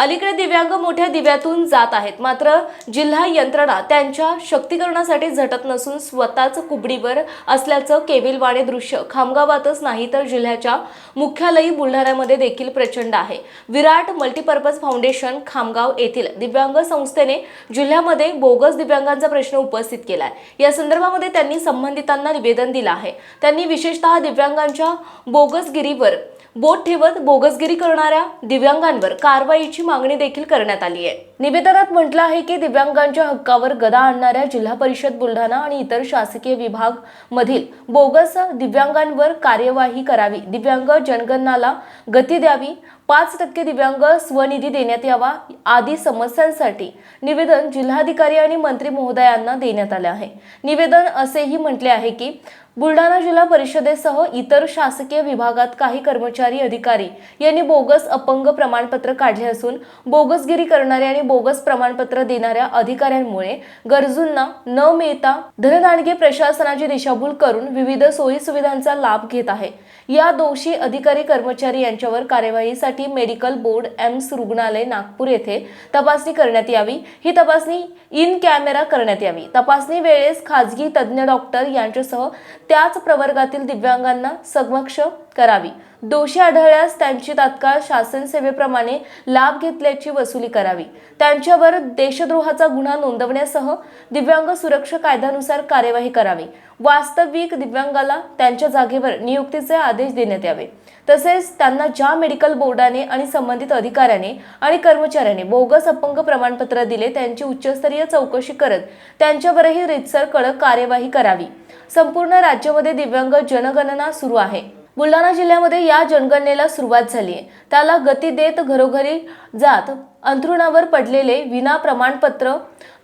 अलीकडे दिव्यांग मोठ्या दिव्यातून जात आहेत. मात्र जिल्हा यंत्रणा त्यांच्या शक्तीकरणासाठी झटत नसून स्वतःच कुबडीवर असल्याचं केविलवाणे दृश्य खामगावातच नाही तर जिल्ह्याच्या मुख्यालयी बुलढाण्यामध्ये देखील प्रचंड आहे. विराट मल्टीपर्पज फाउंडेशन खामगाव येथील दिव्यांग संस्थेने जिल्ह्यामध्ये बोगस दिव्यांगांचा प्रश्न उपस्थित केलाय. या संदर्भामध्ये त्यांनी संबंधितांना निवेदन दिलं आहे. त्यांनी विशेषतः दिव्यांगांच्या बोगसगिरीवर बोट ठेवत बोगसगिरी करणाऱ्या दिव्यांगांवर कारवाईची मागणी देखील करण्यात आली आहे. निवेदनात म्हटलं आहे की दिव्यांगांच्या हक्कावर गदा आणणाऱ्या जिल्हा परिषद बुलढाणा आणि इतर शासकीय विभाग मधील बोगस दिव्यांगांवर कार्यवाही करावी. दिव्यांग जनगणनाला गती द्यावी. पाच टक्के दिव्यांग स्वनिधी देण्यात यावा आदी समस्यांसाठी निवेदन जिल्हाधिकारी आणि मंत्री महोदयांना देण्यात आले आहे. निवेदन असेही म्हटले आहे की बुलढाणा जिल्हा परिषदेसह इतर शासकीय विभागात काही कर्मचारी अधिकारी यांनी बोगस अपंग प्रमाणपत्र काढले असून बोगसगिरी करणारे आणि बोगस प्रमाणपत्र देणाऱ्या अधिकाऱ्यांमुळे गरजूंना न मिळता धनदांडगे प्रशासनाची दिशाभूल करून विविध सोयी सुविधांचा लाभ घेत आहे. या दोषी अधिकारी कर्मचारी यांच्यावर कार्यवाहीसाठी मेडिकल बोर्ड एम्स रुग्णालय नागपूर येथे तपासणी करण्यात यावी. ही तपासणी इन कॅमेरा करण्यात यावी. तपासणी वेळेस खाजगी तज्ज्ञ डॉक्टर यांच्यासह त्याच प्रवर्गातील दिव्यांगांना समक्ष करावी. दोषी आढळल्यास त्यांची तात्काळ शासन सेवेप्रमाणे लाभ घेतल्याची वसुली करावी. त्यांच्यावर देशद्रोहाचा गुन्हा नोंदवण्यासह दिव्यांग सुरक्षा कायद्यानुसार कार्यवाही करावी. वास्तविक दिव्यांगाला त्यांच्या जागेवर नियुक्तीचे आदेश देण्यात यावे. तसेच त्यांना ज्या मेडिकल बोर्डाने आणि संबंधित अधिकाऱ्याने आणि कर्मचाऱ्याने बोगस अपंग प्रमाणपत्र दिले त्यांची उच्चस्तरीय चौकशी करत त्यांच्यावरही रितसर कडक कार्यवाही करावी. संपूर्ण राज्यामध्ये दिव्यांग जनगणना सुरू आहे. बुलढाणा जिल्ह्यामध्ये या जनगणनेला सुरुवात झाली. आहे त्याला गती देत घरोघरी जात अंथरुणावर पडलेले विना प्रमाणपत्र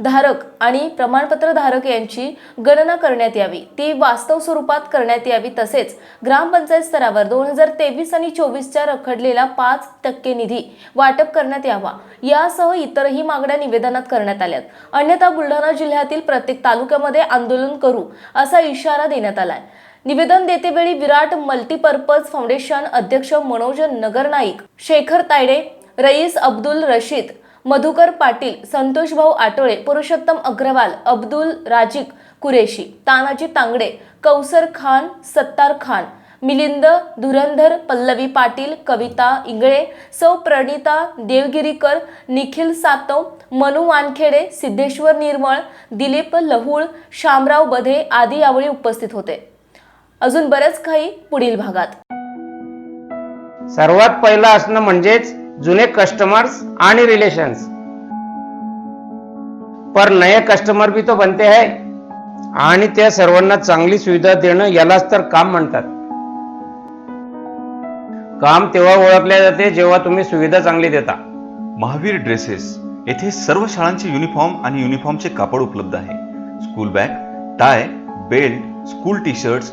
धारक आणि प्रमाणपत्र धारक यांची गणना करण्यात यावी. ती वास्तव स्वरूपात करण्यात यावी. तसेच ग्रामपंचायत स्तरावर दोन हजार तेवीस आणि चोवीसच्या रखडलेला पाच टक्के निधी वाटप करण्यात यावा. यासह इतरही मागण्या निवेदनात करण्यात आल्यात. अन्यथा बुलढाणा जिल्ह्यातील प्रत्येक तालुक्यामध्ये आंदोलन करू असा इशारा देण्यात आलाय. निवेदन देतेवेळी विराट मल्टीपर्पज फाउंडेशन अध्यक्ष मनोज नगरनाईक शेखर तायडे रईस अब्दुल रशीद मधुकर पाटील संतोष भाऊ आटोळे पुरुषोत्तम अग्रवाल अब्दुल राजिक कुरेशी तानाजी तांगडे कौसर खान सत्तार खान मिलिंद धुरंधर पल्लवी पाटील कविता इंगळे सौ प्रणिता देवगिरीकर निखिल सातव मनु वानखेडे सिद्धेश्वर निर्मळ दिलीप लहुळ शामराव बधे आदी यावेळी उपस्थित होते. अजून बरेच काही पुढील भागात. सर्वात पहिलं असणं म्हणजेच जुने कस्टमर्स आणि रिलेशन्स पर नए कस्टमर भी तो बनते है. आणि त्या सर्वांना चांगली सुविधा देणं यालाच तर काम म्हणतात. काम तेव्हा ओळखले जाते जेव्हा तुम्ही सुविधा चांगली देता. महावीर ड्रेसेस येथे सर्व शाळांचे युनिफॉर्म आणि युनिफॉर्मचे कापड उपलब्ध आहे. School bag tie belt school T shirts